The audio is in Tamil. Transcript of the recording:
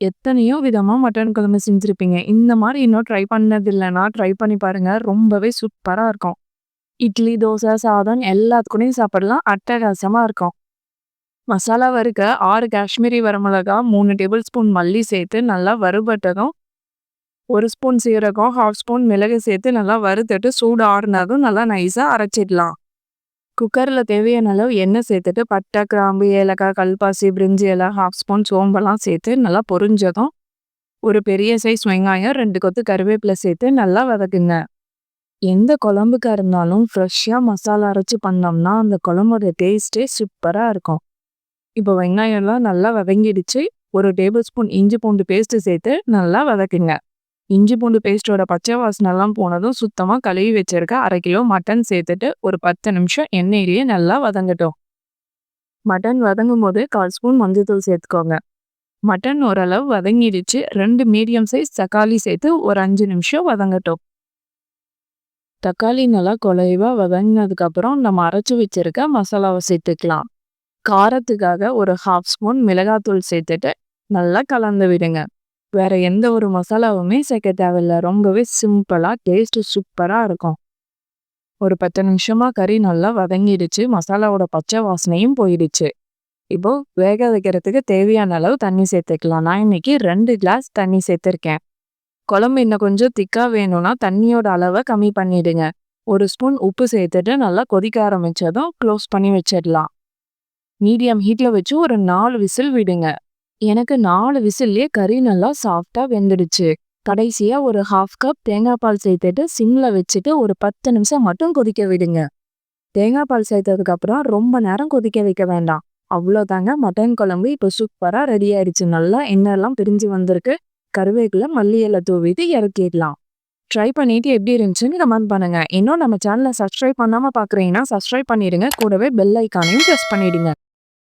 எத்தனையோ விதமாக மட்டன் குழம்பு செஞ்சுருப்பீங்க இந்த மாதிரி இன்னும் ட்ரை பண்ணது இல்லைன்னா ட்ரை பண்ணி பாருங்கள் ரொம்பவே சூப்பராக இருக்கும். இட்லி, தோசை, சாதம் எல்லாத்துக்குடையும் சாப்பிடலாம். அட்டகாசமாக இருக்கும். மசாலா வறுக்க ஆறு காஷ்மீரி வரமிளகா, மூணு டேபிள் ஸ்பூன் மல்லி சேர்த்து நல்லா வறுபட்டதும், ஒரு ஸ்பூன் சீரகம், 1/2 ஸ்பூன் மிளகு சேர்த்து நல்லா வறுத்துட்டு சூடு ஆறுனதும் நல்லா நைஸாக அரைச்சிடலாம். குக்கரில் தேவையான அளவு எண்ணெய் சேர்த்துட்டு பட்டை, கிராம்பு, ஏலக்காய், கல்பாசி, பிரிஞ்சி இலை, 1/2 ஸ்பூன் சோம்பெல்லாம் சேர்த்து நல்லா பொரிஞ்சதும், ஒரு பெரிய சைஸ் வெங்காயம், ரெண்டு கொத்து கருவேப்பிலை சேர்த்து நல்லா வதக்குங்க. எந்த குழம்புக்கா இருந்தாலும் ஃப்ரெஷ்ஷாக மசாலா அரைச்சி பண்ணோம்னா, அந்த குழம்போட டேஸ்ட்டே சூப்பராக இருக்கும். இப்போ வெங்காயம்லாம் நல்லா வதங்கிடுச்சு. ஒரு டேபிள் ஸ்பூன் இஞ்சி பூண்டு பேஸ்ட்டு சேர்த்து நல்லா வதக்குங்க. இஞ்சி பூண்டு பேஸ்ட்டோட பச்சை வாசனைலாம் போனதும் சுத்தமாக கழுவி வச்சிருக்க அரை கிலோ மட்டன் சேர்த்துட்டு ஒரு 10 நிமிஷம் எண்ணெயிலேயே நல்லா வதங்கட்டும். மட்டன் வதங்கும்போது 1/4 ஸ்பூன் மஞ்சத்தூள் சேர்த்துக்கோங்க. மட்டன் ஓரளவு வதங்கிடுச்சு. ரெண்டு மீடியம் சைஸ் தக்காளி சேர்த்து ஒரு அஞ்சு நிமிஷம் வதங்கட்டும். தக்காளி நல்லா குழைவா வதங்கினதுக்கப்புறம் நம்ம அரைச்சி வச்சிருக்க மசாலாவை சேர்த்துக்கலாம். காரத்துக்காக ஒரு 1/2 ஸ்பூன் மிளகாத்தூள் சேர்த்துட்டு நல்லா கலந்து விடுங்க. வேறு எந்த ஒரு மசாலாவுமே சேர்க்க தேவையில்ல. ரொம்பவே சிம்பிளாக டேஸ்ட்டு சூப்பராக இருக்கும். ஒரு பத்து நிமிஷமாக கறி நல்லா வதங்கிடுச்சு. மசாலாவோட பச்சை வாசனையும் போயிடுச்சு. இப்போ வேக வைக்கிறதுக்கு தேவையான அளவு தண்ணி சேர்த்துக்கலாம். நான் இன்னைக்கு ரெண்டு கிளாஸ் தண்ணி சேர்த்துருக்கேன். குழம்பு இன்னும் கொஞ்சம் திக்காக வேணும்னா தண்ணியோட அளவை கம்மி பண்ணிடுங்க. ஒரு ஸ்பூன் உப்பு சேர்த்துட்டு நல்லா கொதிக்க ஆரம்பித்ததும் க்ளோஸ் பண்ணி வச்சிடலாம். மீடியம் ஹீட்டில் வச்சு ஒரு நாலு விசில் விடுங்க. எனக்கு நாலு விசில்லே கறி நல்லா சாஃப்ட்டா வெந்துடுச்சு. கடைசியா ஒரு 1/2 கப் தேங்காய் பால் சேர்த்துட்டு சிம்ல வச்சுட்டு ஒரு 10 நிமிஷம் மட்டும் கொதிக்க விடுங்க. தேங்காய் பால் சேர்த்ததுக்கு அப்புறம் ரொம்ப நேரம் கொதிக்க வைக்க வேண்டாம். அவ்வளோதாங்க மட்டன் குழம்பு இப்போ சூப்பராக ரெடி ஆயிடுச்சு. நல்லா எண்ணெய்லாம் பிரிஞ்சு வந்திருக்கு. கருவேப்பிலை, மல்லி இலை தூவிட்டு இறக்கிடலாம். ட்ரை பண்ணிட்டு எப்படி இருந்துச்சுன்னு கமெண்ட் பண்ணுங்க. இன்னும் நம்ம சேனலை சப்ஸ்கிரைப் பண்ணாமல் பார்க்குறீங்கன்னா சப்ஸ்கிரைப் பண்ணிடுங்க. கூடவே பெல் ஐக்கானையும் ப்ரெஸ் பண்ணிடுங்க.